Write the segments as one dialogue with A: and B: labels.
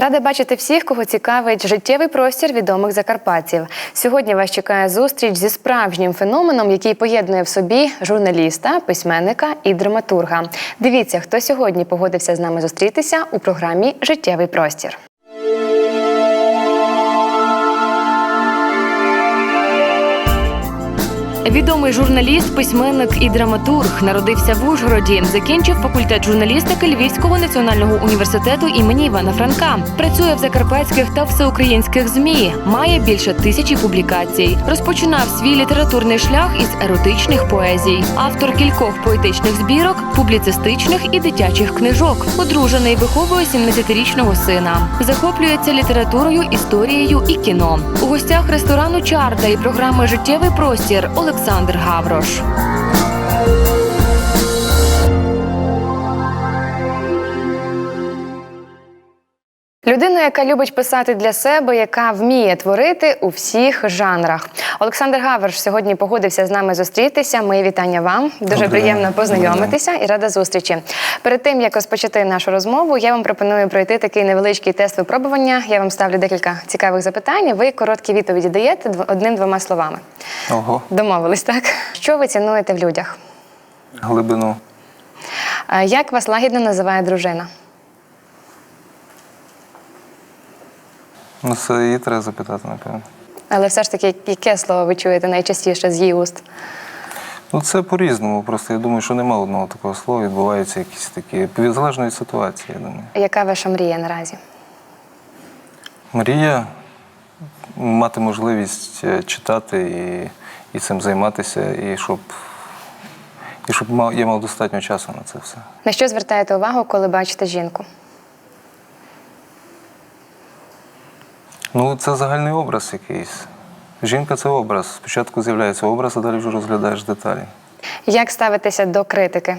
A: Рада бачити всіх, кого цікавить життєвий простір відомих закарпатців. Сьогодні вас чекає зустріч зі справжнім феноменом, який поєднує в собі журналіста, письменника і драматурга. Дивіться, хто сьогодні погодився з нами зустрітися у програмі Життєвий простір. Відомий журналіст, письменник і драматург народився в Ужгороді. Закінчив факультет журналістики Львівського національного університету імені Івана Франка. Працює в закарпатських та всеукраїнських змі. Має більше тисячі публікацій. Розпочинав свій літературний шлях із еротичних поезій. Автор кількох поетичних збірок, публіцистичних і дитячих книжок. Одружений виховує 17-річного сина. Захоплюється літературою, історією і кіно. У гостях ресторану Чарда і програми Життєвий простір Олександр Гаврош. Людина, яка любить писати для себе, яка вміє творити у всіх жанрах. Олександр Гаврош сьогодні погодився з нами зустрітися. Мої вітання вам. Дуже
B: Добрий
A: приємно познайомитися і рада зустрічі. Перед тим як розпочати нашу розмову, я вам пропоную пройти такий невеличкий тест випробування. Я вам ставлю декілька цікавих запитань. Ви короткі відповіді даєте дв- одним-двома словами.
B: Ого,
A: Домовились, так? Що ви цінуєте в людях?
B: глибину.
A: Як вас лагідно називає дружина?
B: Ну, це її треба запитати, напевно.
A: Але все ж таки, яке слово ви чуєте найчастіше з її уст?
B: Ну, це по-різному. Просто я думаю, що нема одного такого слова, відбуваються якісь такі залежно від ситуації, я думаю.
A: Яка ваша мрія наразі?
B: Мрія мати можливість е, читати і, і цим займатися, і щоб, і щоб я мав достатньо часу на це все.
A: На що звертаєте увагу, коли бачите жінку?
B: Ну, це загальний образ якийсь. Жінка це образ. Спочатку з'являється образ, а далі вже розглядаєш деталі.
A: Як ставитися до критики?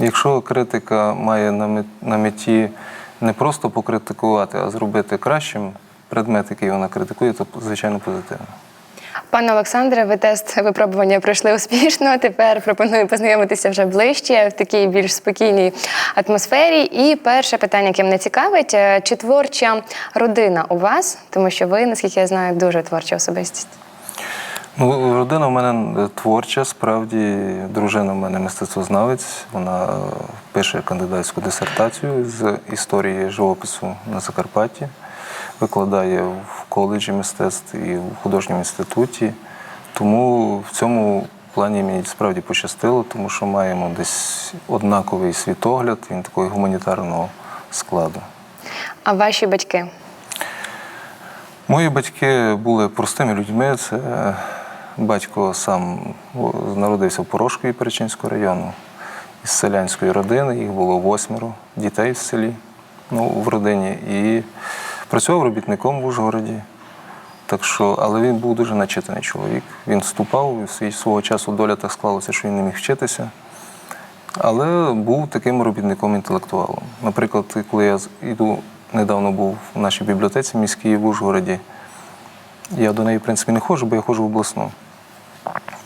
B: Якщо критика має на меті не просто покритикувати, а зробити кращим предмет, який вона критикує, то звичайно позитивно.
A: Пане Олександре, ви тест випробування пройшли успішно. Тепер пропоную познайомитися вже ближче в такій більш спокійній атмосфері. І перше питання, яке мене цікавить, е, чи творча родина у вас? Тому що ви, наскільки я знаю, дуже творча особистість.
B: Ну, родина в мене творча, справді дружина в мене мистецтвознавець. Вона е, пише кандидатську дисертацію з історії живопису на Закарпатті, викладає в коледжі мистецтв і в художньому інституті. Тому в цьому плані мені справді пощастило, тому що маємо десь однаковий світогляд, він такого гуманітарного складу.
A: А ваші батьки?
B: Мої батьки були простими людьми. Це е, батько сам народився в Порошкові Перечинського району із селянської родини. Їх було восьмеро дітей в селі, ну, в родині. І працював робітником в Ужгороді. Так що, але він був дуже начитаний чоловік. Він вступав, і свого часу доля так склалася, що він не міг вчитися. Але був таким робітником-інтелектуалом. Наприклад, коли я йду, недавно був в нашій бібліотеці міській в Ужгороді, я до неї, в принципі, не ходжу, бо я ходжу в обласну.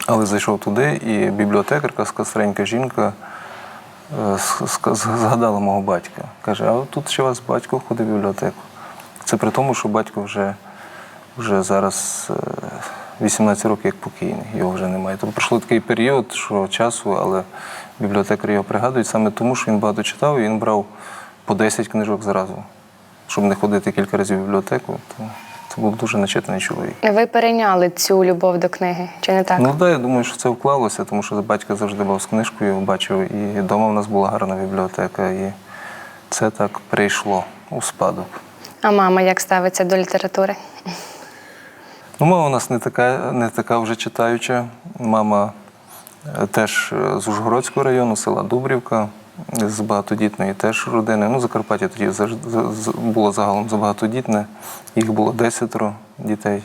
B: Але зайшов туди, і бібліотекарка, старенька жінка, е, згадала мого батька. Каже, а тут ще вас батько ходить в бібліотеку. Це при тому, що батько вже, вже зараз е, 18 років як покійний, його вже немає. Тобто пройшло такий період, що часу, але бібліотекарі його пригадують саме тому, що він багато читав, і він брав по 10 книжок зразу. Щоб не ходити кілька разів в бібліотеку, то це був дуже начитаний чоловік.
A: Ви перейняли цю любов до книги, чи не так?
B: Ну так, я думаю, що це вклалося, тому що батько завжди був з книжкою, бачив, і вдома в нас була гарна бібліотека, і це так прийшло у спадок.
A: А мама як ставиться до літератури?
B: Ну, мама у нас не така, не така вже читаюча. Мама е, теж е, з Ужгородського району, села Дубрівка, з багатодітної теж родини. Ну, Закарпаття тоді було загалом забагатодітне. Їх було десятеро дітей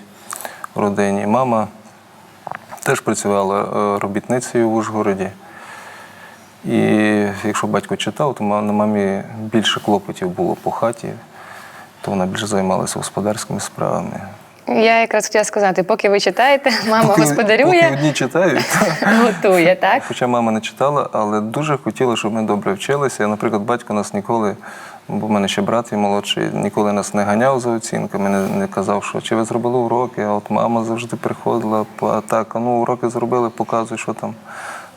B: в родині. Мама теж працювала е, робітницею в Ужгороді. І якщо батько читав, то на мамі більше клопотів було по хаті, то вона більше займалася господарськими справами.
A: Я якраз хотіла сказати, поки ви читаєте, мама
B: Поки- Поки
A: господарює,
B: одні читають.
A: готує, так?
B: Хоча мама не читала, але дуже хотіла, щоб ми добре вчилися. Наприклад, батько нас ніколи Бо в мене ще брат є молодший, ніколи нас не ганяв за оцінками, не, не казав, що чи ви зробили уроки, а от мама завжди приходила, «Па, так, а ну уроки зробили, показуй, що там.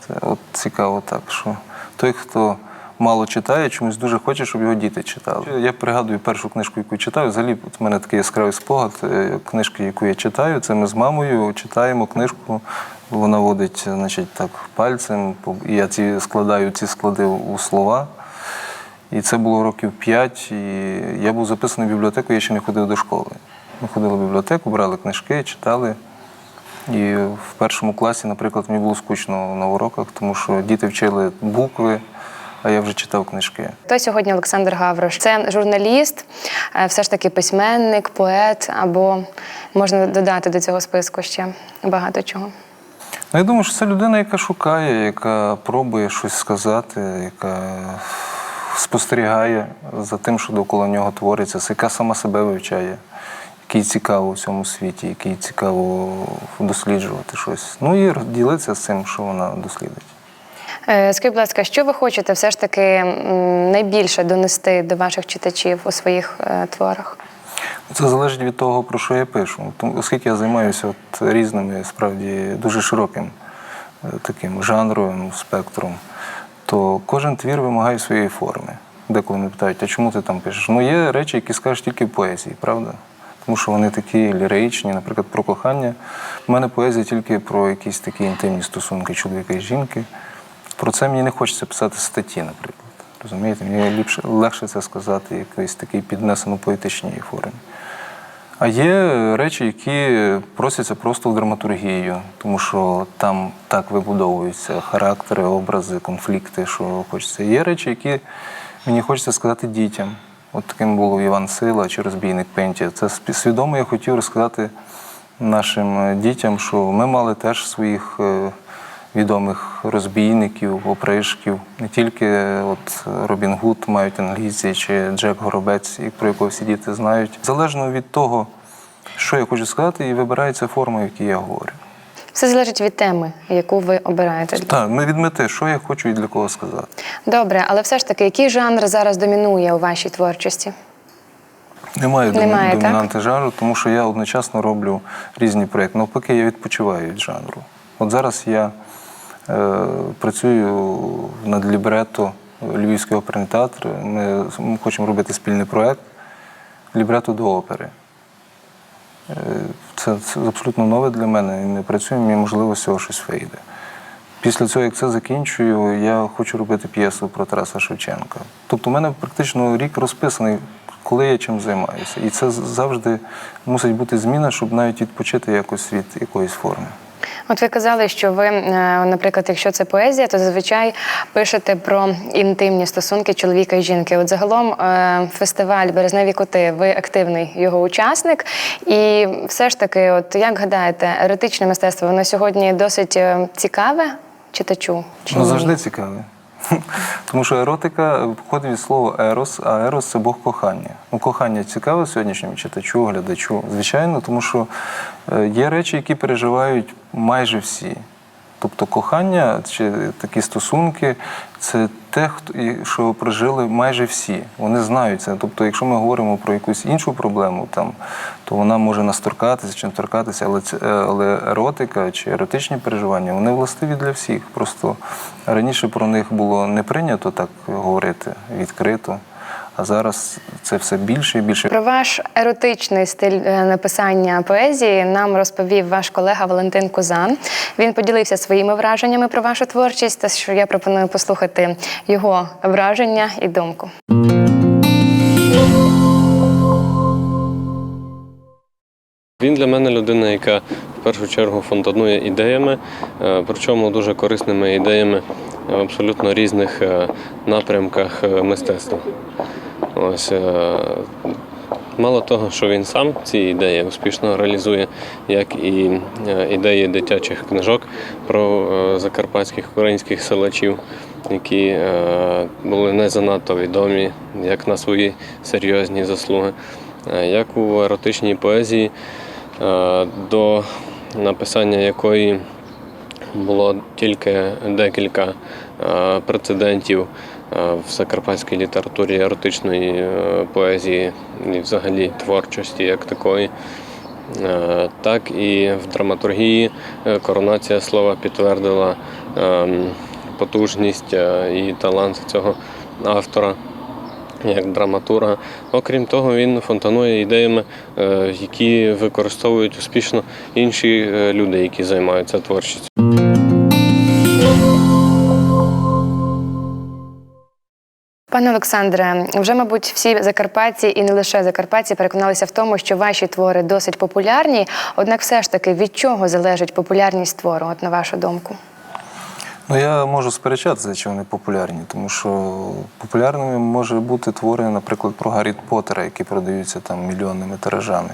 B: Це от цікаво так, що той, хто мало читає, чомусь дуже хоче, щоб його діти читали. Я пригадую першу книжку, яку читаю. Взагалі, от в мене такий яскравий спогад. е, Книжки, яку я читаю, це ми з мамою читаємо книжку. Вона водить, значить, так пальцем, і я ці складаю ці склади у слова. І це було років п'ять, і я був записаний в бібліотеку, я ще не ходив до школи. Ми ходили в бібліотеку, брали книжки, читали. І в першому класі, наприклад, мені було скучно на уроках, тому що діти вчили букви, а я вже читав книжки.
A: Хто сьогодні Олександр Гаврош? Це журналіст, е, все ж таки письменник, поет, або можна додати до цього списку ще багато чого.
B: Ну, я думаю, що це людина, яка шукає, яка пробує щось сказати, яка спостерігає за тим, що довкола нього твориться, яка сама себе вивчає, який цікаво у цьому світі, який цікаво досліджувати щось. Ну і ділитися з цим, що вона дослідить.
A: Е, Скажіть, будь ласка, що ви хочете все ж таки найбільше донести до ваших читачів у своїх е, творах?
B: Це залежить від того, про що я пишу. Оскільки я займаюся от різними, справді дуже широким е, таким жанровим спектром, то кожен твір вимагає своєї форми. Деколи мене питають, а чому ти там пишеш? Ну, є речі, які скажеш тільки в поезії, правда? Тому що вони такі ліричні, наприклад, про кохання. У мене поезія тільки про якісь такі інтимні стосунки чоловіка і жінки. Про це мені не хочеться писати статті, наприклад. Розумієте? Мені ліпше, легше це сказати в якоїсь такій піднесено-поетичній формі. А є речі, які просяться просто в драматургію, тому що там так вибудовуються характери, образи, конфлікти, що хочеться. Є речі, які мені хочеться сказати дітям. От таким було Іван Сила чи розбійник Пенті. Це свідомо я хотів розказати нашим дітям, що ми мали теж своїх е, відомих розбійників, опришків. Не тільки от Робін Гуд мають англійці чи Джек Горобець, про якого всі діти знають. Залежно від того, що я хочу сказати, і вибирається форма, в якій я говорю.
A: Все залежить від теми, яку ви обираєте.
B: Так, ми від мети, що я хочу і для кого сказати.
A: Добре, але все ж таки, який жанр зараз домінує у вашій творчості?
B: Немає, домі-
A: Немає, так?
B: домінанти жанру, тому що я одночасно роблю різні проєкти. Навпаки, я відпочиваю від жанру. От зараз я працюю над лібрето Львівський оперний театр. Ми, ми хочемо робити спільний проєкт лібрето до опери. Е, Це, це абсолютно нове для мене. І ми працюємо, і можливо з цього щось вийде. Після цього, як це закінчую, я хочу робити п'єсу про Тараса Шевченка. Тобто, у мене практично рік розписаний, коли я чим займаюся. І це завжди мусить бути зміна, щоб навіть відпочити якось від якоїсь форми.
A: От ви казали, що ви, е, наприклад, якщо це поезія, то зазвичай пишете про інтимні стосунки чоловіка і жінки. От загалом е, фестиваль Березневі коти, ви активний його учасник. І все ж таки, от як гадаєте, еротичне мистецтво воно сьогодні досить е, цікаве читачу? Чи
B: Ну, завжди цікаве. Тому що еротика походить від слова ерос, а ерос це Бог кохання. Ну, кохання цікаве сьогоднішньому читачу, глядачу. Звичайно, тому що е, є речі, які переживають майже всі. Тобто кохання чи такі стосунки це те, що прожили майже всі. Вони знають це. Тобто, якщо ми говоримо про якусь іншу проблему, там, то вона може нас торкатися чи не торкатися, але, е, але еротика чи еротичні переживання вони властиві для всіх. Просто раніше про них було не прийнято так говорити відкрито, а зараз це все більше і більше.
A: Про ваш еротичний стиль е, написання поезії нам розповів ваш колега Валентин Кузан. Він поділився своїми враженнями про вашу творчість, та що я пропоную послухати його враження і думку.
C: Він для мене людина, яка в першу чергу фонтанує ідеями, е, причому дуже корисними ідеями в абсолютно різних е, напрямках е, мистецтва. Ось, мало того, що він сам ці ідеї успішно реалізує, як і ідеї дитячих книжок про закарпатських українських селачів, які були не занадто відомі, як на свої серйозні заслуги, як у еротичній поезії, до написання якої було тільки декілька е, прецедентів е, в закарпатській літературі еротичної е, поезії і взагалі творчості як такої. Так і в драматургії коронація слова підтвердила ем, потужність і талант цього автора як драматурга. Окрім того, він фонтанує ідеями, е, які використовують успішно інші е, люди, які займаються творчістю.
A: Пане Олександре, вже, мабуть, всі закарпатці і не лише закарпатці переконалися в тому, що ваші твори досить популярні. Однак, все ж таки, від чого залежить популярність твору, от на вашу думку?
B: Ну, я можу сперечатися, чи вони популярні, тому що популярними може бути твори, наприклад, про Гаррі Поттера, які продаються там мільйонними тиражами.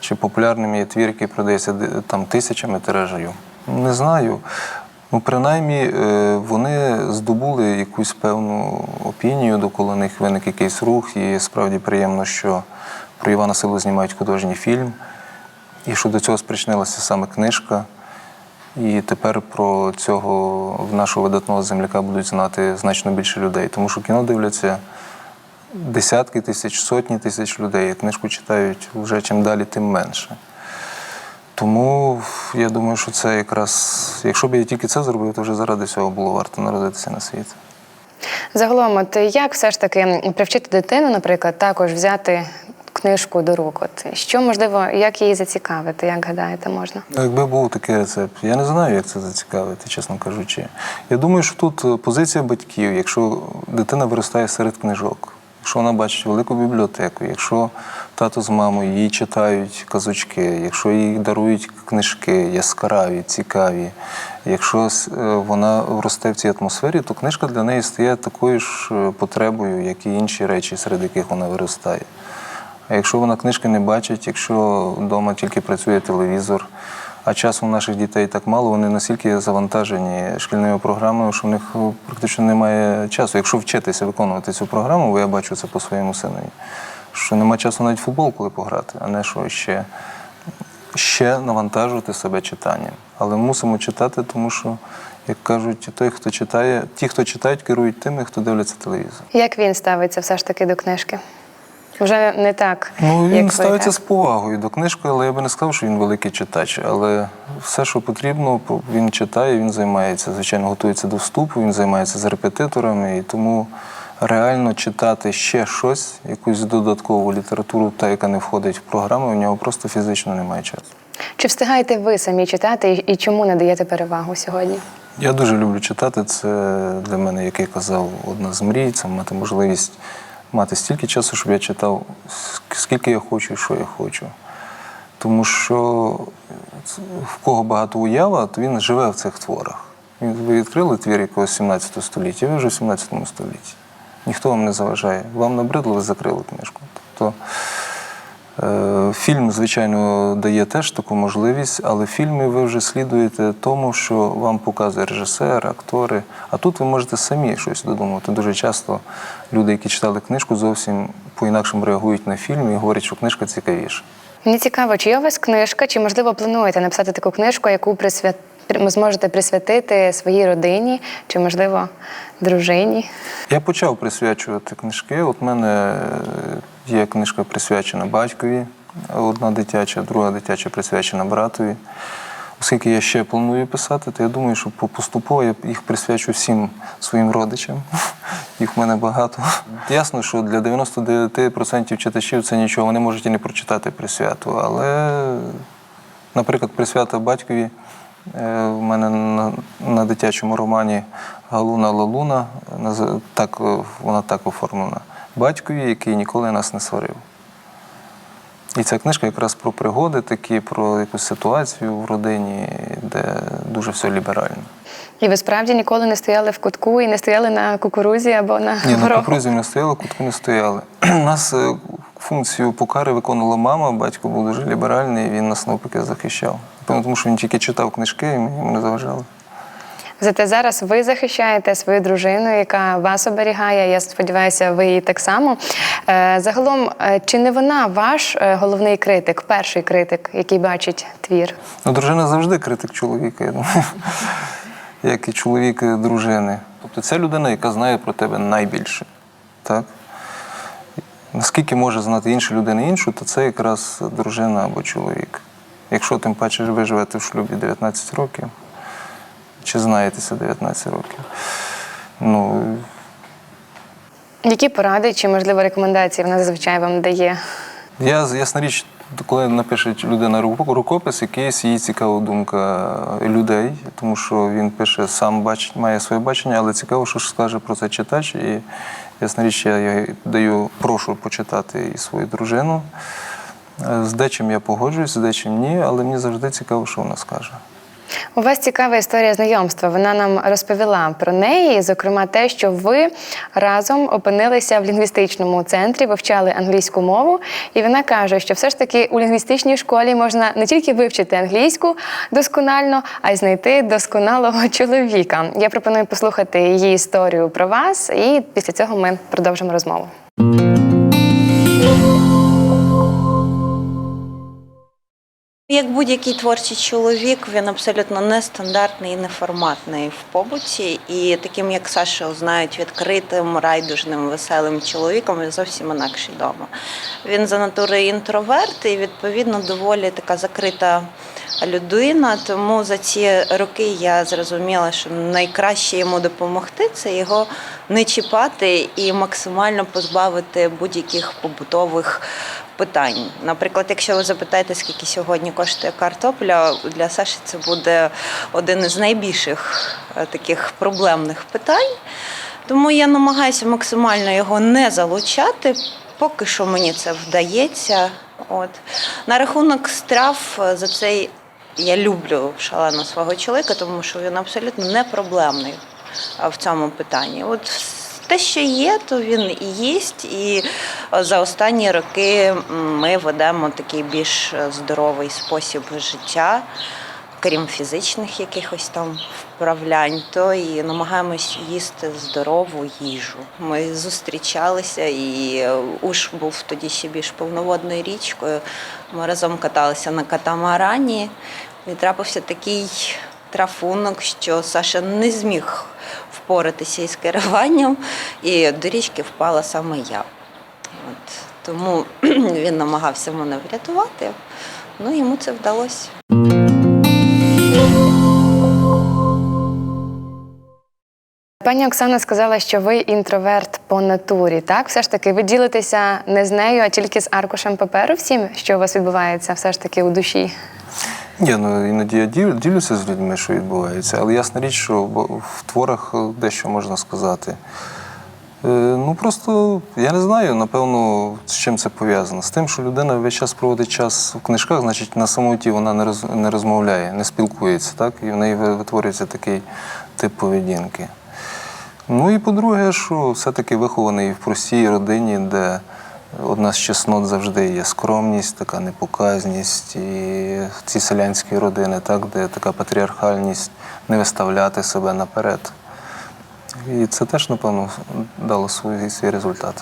B: Чи популярним є твір, який продається там тисячами тиражів. Не знаю. Ну, принаймні, е, вони здобули якусь певну опінію, довкола них виник якийсь рух, і справді приємно, що про Івана Силу знімають художній фільм, і що до цього спричинилася саме книжка. І тепер про цього в нашого видатного земляка будуть знати значно більше людей, тому що кіно дивляться десятки тисяч, сотні тисяч людей, книжку читають вже чим далі, тим менше. Тому я думаю, що це якраз, якщо б я тільки це зробив, то вже заради цього було варто народитися на світ.
A: Загалом, от як все ж таки привчити дитину, наприклад, також взяти книжку до рук? От що можливо, як її зацікавити, як гадаєте, можна?
B: Ну, Якби був такий рецепт, я не знаю, як це зацікавити, чесно кажучи. Я думаю, що тут е, позиція батьків, якщо дитина виростає серед книжок, якщо вона бачить велику бібліотеку, якщо тато з мамою їй читають казочки, якщо їй дарують книжки яскраві, цікаві, якщо е, вона росте в цій атмосфері, то книжка для неї стає такою ж е, потребою, як і інші речі, серед яких вона виростає. А якщо вона книжки не бачить, якщо вдома тільки працює телевізор, а часу у наших дітей так мало, вони настільки завантажені шкільними програмами, що в них е, практично немає часу. Якщо вчитися виконувати цю програму, бо я бачу це по своєму синові, що немає часу навіть футбол, коли пограти, а не що ще, ще навантажувати себе читанням. Але мусимо читати, тому що, як кажуть, той, хто читає, ті, хто читають, керують тими, хто дивляться телевізор.
A: Як він ставиться все ж таки до книжки? Вже не так.
B: Ну,
A: як
B: він
A: ви,
B: ставиться
A: так?
B: з повагою до книжки, але я би не сказав, що він великий читач. Але все, що потрібно, він читає, він займається. Звичайно, готується до вступу, він займається з репетиторами, і тому реально читати ще щось, якусь додаткову літературу, та яка не входить в програму, у нього просто фізично немає часу.
A: Чи встигаєте ви самі читати і чому не даєте перевагу сьогодні?
B: Я дуже люблю читати. Це для мене, як я казав, одна з мрій, це мати можливість мати стільки часу, щоб я читав, скільки я хочу що я хочу. Тому що в кого багато уява, то він живе в цих творах. Ви відкрили твір якогось 17 століття, ви вже в 17 столітті. Ніхто вам не заважає. Вам набридло, ви закрили книжку. Тобто Е, Фільм, звичайно, дає теж таку можливість, але в фільмі ви вже слідуєте тому, що вам показує режисер, актори. А тут ви можете самі щось додумати. Дуже часто люди, які читали книжку, зовсім по-інакшому реагують на фільм і говорять, що книжка цікавіша.
A: Мені цікаво, чи є у вас книжка, чи можливо плануєте написати таку книжку, яку присвят... зможете присвятити своїй родині, чи можливо дружині?
B: Я почав присвячувати книжки. От в мене е, є книжка присвячена батькові, одна дитяча, друга дитяча присвячена братові. Оскільки я ще планую писати, то я думаю, що по- поступово я їх присвячу всім своїм родичам. Їх в мене багато. Ясно, що для 99% читачів це нічого, вони можуть і не прочитати присвяту, але Наприклад, присвята батькові е, в мене на, на дитячому романі Галуна Лалуна, так, е, вона так оформлена. Батькові, який ніколи нас не сварив. І ця книжка якраз про пригоди такі, про якусь ситуацію в родині, де дуже все ліберально.
A: І ви справді ніколи не стояли в кутку і не стояли на кукурузі або на
B: Ні, на кукурузі не стояли, кутку не стояли. У нас е, функцію покари виконувала мама, батько був дуже ліберальний, він нас навпаки захищав. Тому що він тільки читав книжки, і йому не заважали.
A: Зате зараз ви захищаєте свою дружину, яка вас оберігає. Я сподіваюся, ви її так само. Е, Загалом, е, чи не вона ваш е, головний критик, перший критик, який бачить твір?
B: Ну, дружина завжди критик чоловіка, я думаю. Як і чоловік дружини. Тобто це людина, яка знає про тебе найбільше. Так? Наскільки може знати інша людина іншу, то це якраз дружина або чоловік. Якщо тим паче ви живете в шлюбі 19 років, чи знаєтеся 19 років, ну,
A: Які поради чи, можливо, рекомендації вона зазвичай вам дає?
B: Я ясна річ, коли напише людина рукопис, якийсь їй цікава думка людей, тому що він пише сам бачить, має своє бачення, але цікаво, що ж скаже про це читач. І ясна річ, я, я даю, прошу почитати і свою дружину. З дечим я погоджуюсь, з дечим ні, але мені завжди цікаво, що вона скаже.
A: У вас цікава історія знайомства. Вона нам розповіла про неї, зокрема, те, що ви разом опинилися в лінгвістичному центрі, вивчали англійську мову. І вона каже, що все ж таки у лінгвістичній школі можна не тільки вивчити англійську досконально, а й знайти досконалого чоловіка. Я пропоную послухати її історію про вас, і після цього ми продовжимо розмову.
D: Як будь-який творчий чоловік, він абсолютно нестандартний і неформатний в побуті. І таким, як Саша, знають відкритим, райдужним, веселим чоловіком, він зовсім інакший вдома. Він за натурою інтроверт і, відповідно, доволі така закрита людина. Тому за ці роки я зрозуміла, що найкраще йому допомогти це його не чіпати і максимально позбавити будь-яких побутових питань. Наприклад, якщо ви запитаєте, скільки сьогодні коштує картопля, для Саші це буде один із найбільших е, таких проблемних питань. Тому я намагаюся максимально його не залучати. Поки що мені це вдається. От. На рахунок страв е, за цей я люблю шалено свого чоловіка, тому що він абсолютно не проблемний в цьому питанні. От те, що є, то він і їсть. І за останні роки ми ведемо такий більш е, здоровий спосіб життя, крім фізичних якихось там вправлянь, то і намагаємось їсти здорову їжу. Ми зустрічалися, і е, Уж був тоді ще більш повноводною річкою. Ми разом каталися на катамарані. І трапився такий трафунок, що Саша не зміг впоратися із керуванням, і до річки впала саме я. От. Тому він намагався мене врятувати, ну йому це вдалося.
A: Пані Оксана сказала, що ви інтроверт по натурі. Так, все ж таки, ви ділитеся не з нею, а тільки з аркушем паперу всім, що у вас відбувається, все ж таки у душі.
B: Ні, ну іноді я ділю, ділюся з людьми, що відбувається, але ясна річ, що в творах дещо можна сказати. Е, Ну просто я не знаю, напевно, з чим це пов'язано. З тим, що людина весь час проводить час в книжках, значить на самоті вона не роз, не розмовляє, не спілкується, так? І в неї витворюється такий тип поведінки. Ну і по-друге, що все-таки вихований в простій родині, де одна з чеснот завжди є скромність, така непоказність, і ці селянські родини, так, де така патріархальність не виставляти себе наперед. І це теж, напевно, дало свій, свій результат.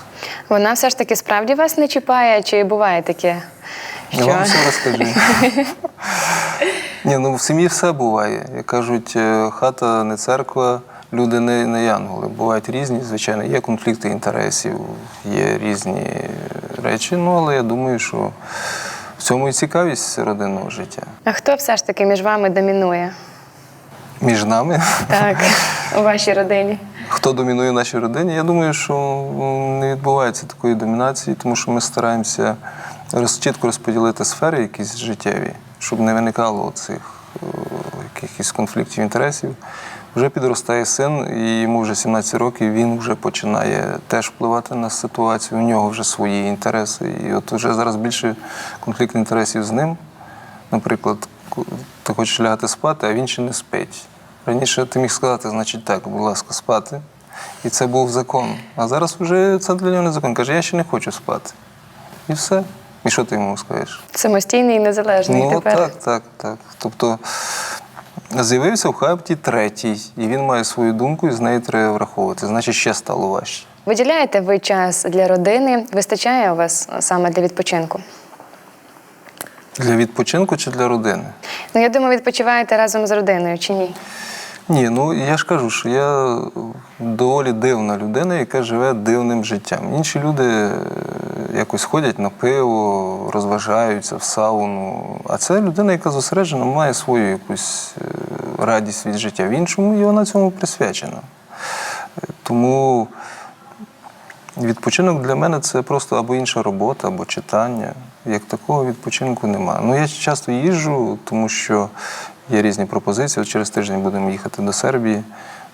A: Вона все ж таки справді вас не чіпає, чи буває таке?
B: Я вам все розкажу. Ні, ну в сім'ї все буває. Як кажуть, е, хата не церква, люди не, не янголи. Бувають різні, звичайно, є конфлікти інтересів, є різні е, речі. Ну, але я думаю, що в цьому і цікавість родинного життя.
A: А хто все ж таки між вами домінує?
B: Між нами,
A: Так, у вашій родині.
B: хто домінує в нашій родині, я думаю, що не відбувається такої домінації, тому що ми стараємося чітко розподілити сфери якісь життєві, щоб не виникало цих е, якихось конфліктів інтересів. Вже підростає син, і йому вже 17 років, він вже починає теж впливати на ситуацію. У нього вже свої інтереси. І от вже зараз більше конфлікт інтересів з ним. Наприклад, ти хочеш лягати спати, а він ще не спить. Раніше ти міг сказати, значить так, будь ласка, спати. І це був закон. А зараз вже це для нього не закон. Каже, я ще не хочу спати. І все. І що ти йому скажеш?
A: Самостійний і незалежний
B: Ну
A: тепер.
B: так, так, так. Тобто з'явився в хабті третій, і він має свою думку, і з нею треба враховувати. Значить, ще стало важче.
A: Виділяєте ви час для родини? Вистачає у вас саме для відпочинку?
B: Для відпочинку чи для родини?
A: Ну, я думаю, відпочиваєте разом з родиною чи ні?
B: Ні, ну я ж кажу, що я доволі дивна людина, яка живе дивним життям. Інші люди е, якось ходять на пиво, розважаються в сауну. А це людина, яка зосереджена, має свою якусь е, радість від життя. В іншому і вона цьому присвячена. Е, Тому відпочинок для мене це просто або інша робота, або читання. Як такого відпочинку немає. Ну я часто їжджу, тому що є різні пропозиції. От через тиждень будемо їхати до Сербії,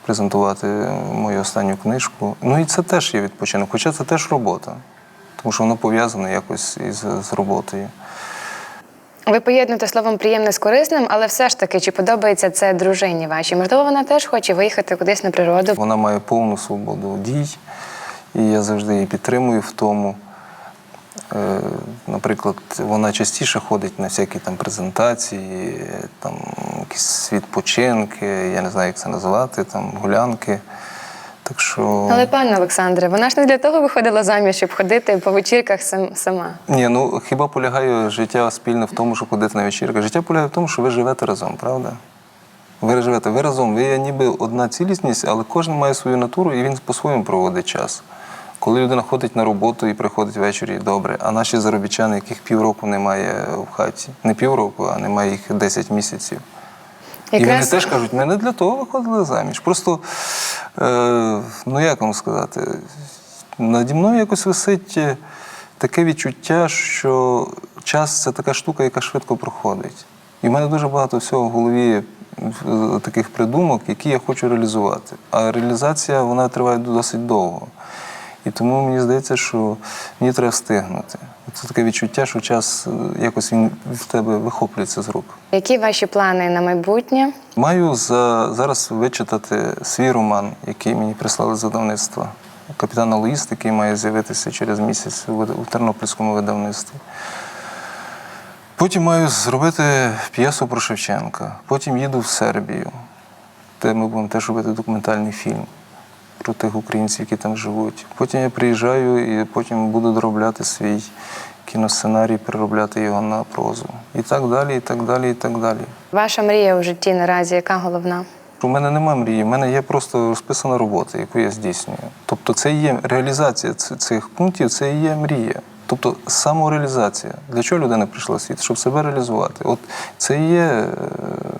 B: презентувати мою останню книжку. Ну і це теж є відпочинок, хоча це теж робота, тому що воно пов'язане якось із з роботою.
A: Ви поєднуєте словом приємне з корисним, але все ж таки, чи подобається це дружині вашій? Можливо, вона теж хоче виїхати кудись на природу.
B: Вона має повну свободу дій, і я завжди її підтримую в тому. Е, Наприклад, вона частіше ходить на всякі там презентації, там якісь відпочинки, я не знаю, як це називати, там гулянки. Так що.
A: Але пане Олександре, вона ж не для того виходила заміж, щоб ходити по вечірках сам, сама.
B: Ні, ну хіба полягає життя спільне в тому, щоб ходити на вечірки? Життя полягає в тому, що ви живете разом, правда? Ви живете, ви разом, ви є ніби одна цілісність, але кожен має свою натуру і він по-своєму проводить час. Коли людина ходить на роботу і приходить ввечері, добре. А наші заробітчани, яких півроку немає в хаті, не півроку, а немає їх 10 місяців. І вони теж кажуть, ми не для того виходили заміж. Просто, е, ну як вам сказати, наді мною якось висить е, таке відчуття, що час це така штука, яка швидко проходить. І в мене дуже багато всього в голові е, таких придумок, які я хочу реалізувати. А реалізація вона триває досить довго. І тому мені здається, що мені треба встигнути. Це таке відчуття, що час е, якось він в тебе вихоплюється з рук.
A: Які ваші плани на майбутнє?
B: Маю за, зараз вичитати свій роман, який мені прислали з видавництва. Капітан Алоїст, який має з'явитися через місяць у тернопільському видавництві. Потім маю зробити п'єсу про Шевченка. Потім їду в Сербію, де ми будемо теж робити документальний фільм про тих українців, які там живуть. Потім я приїжджаю і потім буду доробляти свій кіносценарій, переробляти його на прозу. І так далі, і так далі, і так далі.
A: Ваша мрія у житті наразі яка головна?
B: У мене немає мрії, у мене є просто розписана робота, яку я здійснюю. Тобто це є реалізація цих пунктів, це і є мрія. Тобто самореалізація. Для чого людина прийшла в світ? Щоб себе реалізувати. От це і є е,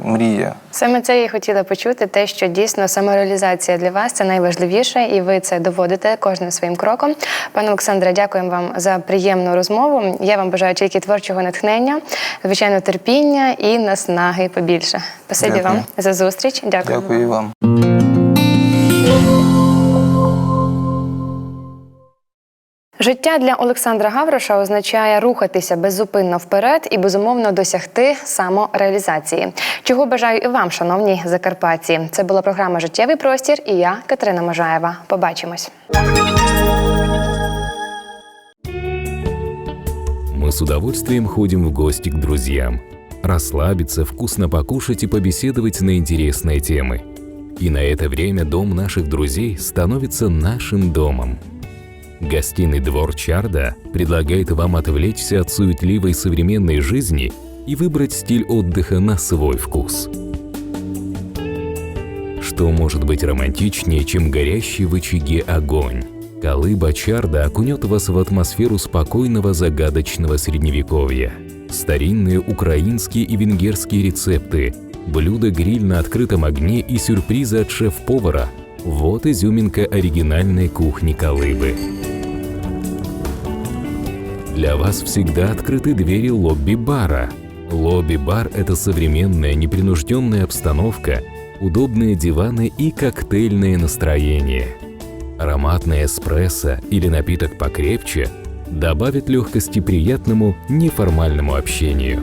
B: мрія.
A: Саме це я хотіла почути, те, що дійсно самореалізація для вас це найважливіше, і ви це доводите кожним своїм кроком. Пане Олександре, дякуємо вам за приємну розмову. Я вам бажаю тільки творчого натхнення, звичайно, терпіння і наснаги побільше. Спасибі вам за зустріч. Дякую.
B: Дякую вам.
A: Життя для Олександра Гавроша означає рухатися беззупинно вперед і безумовно досягти самореалізації. Чого бажаю і вам, шановні закарпатці. Це була програма Життєвий простір і я, Катерина Можаєва. Побачимось.
E: Мы с удовольствием ходим в гости к друзьям. Расслабиться, вкусно покушать и побеседовать на интересные темы. И на это время дом наших друзей становится нашим домом. Гостиный двор Чарда предлагает вам отвлечься от суетливой современной жизни и выбрать стиль отдыха на свой вкус. Что может быть романтичнее, чем горящий в очаге огонь? Колыба Чарда окунет вас в атмосферу спокойного загадочного средневековья. Старинные украинские и венгерские рецепты, блюда-гриль на открытом огне и сюрпризы от шеф-повара – вот изюминка оригинальной кухни Колыбы. Для вас всегда открыты двери лобби-бара. Лобби-бар – это современная, непринужденная обстановка, удобные диваны и коктейльное настроение. Ароматный эспрессо или напиток покрепче добавит легкости приятному неформальному общению.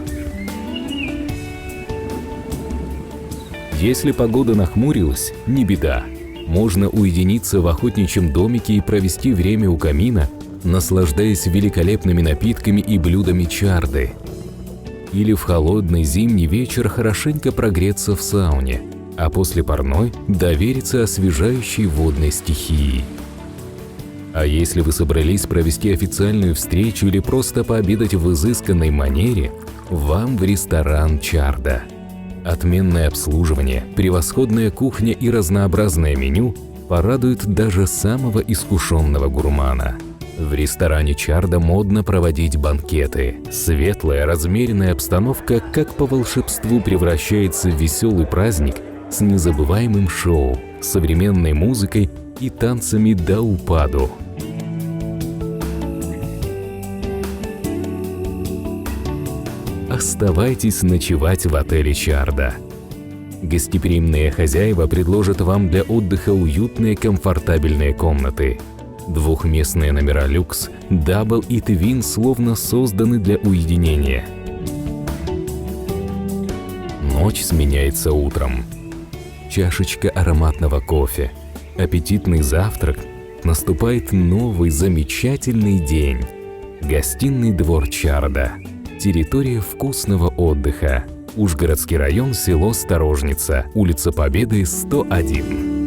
E: Если погода нахмурилась, не беда. Можно уединиться в охотничьем домике и провести время у камина, наслаждаясь великолепными напитками и блюдами чарды. Или в холодный зимний вечер хорошенько прогреться в сауне, а после парной довериться освежающей водной стихии. А если вы собрались провести официальную встречу или просто пообедать в изысканной манере, вам в ресторан Чарда. Отменное обслуживание, превосходная кухня и разнообразное меню порадует даже самого искушенного гурмана. В ресторане Чарда модно проводить банкеты. Светлая, размеренная обстановка, как по волшебству, превращается в веселый праздник с незабываемым шоу, современной музыкой и танцами до упаду. Оставайтесь ночевать в отеле Чарда. Гостеприимные хозяева предложат вам для отдыха уютные комфортабельные комнаты. Двухместные номера люкс, дабл и твин словно созданы для уединения. Ночь сменяется утром. Чашечка ароматного кофе, аппетитный завтрак. Наступает новый замечательный день. Гостиный двор Чарда. Территория вкусного отдыха. Ужгородский район, село Сторожница, улица Победы, 101.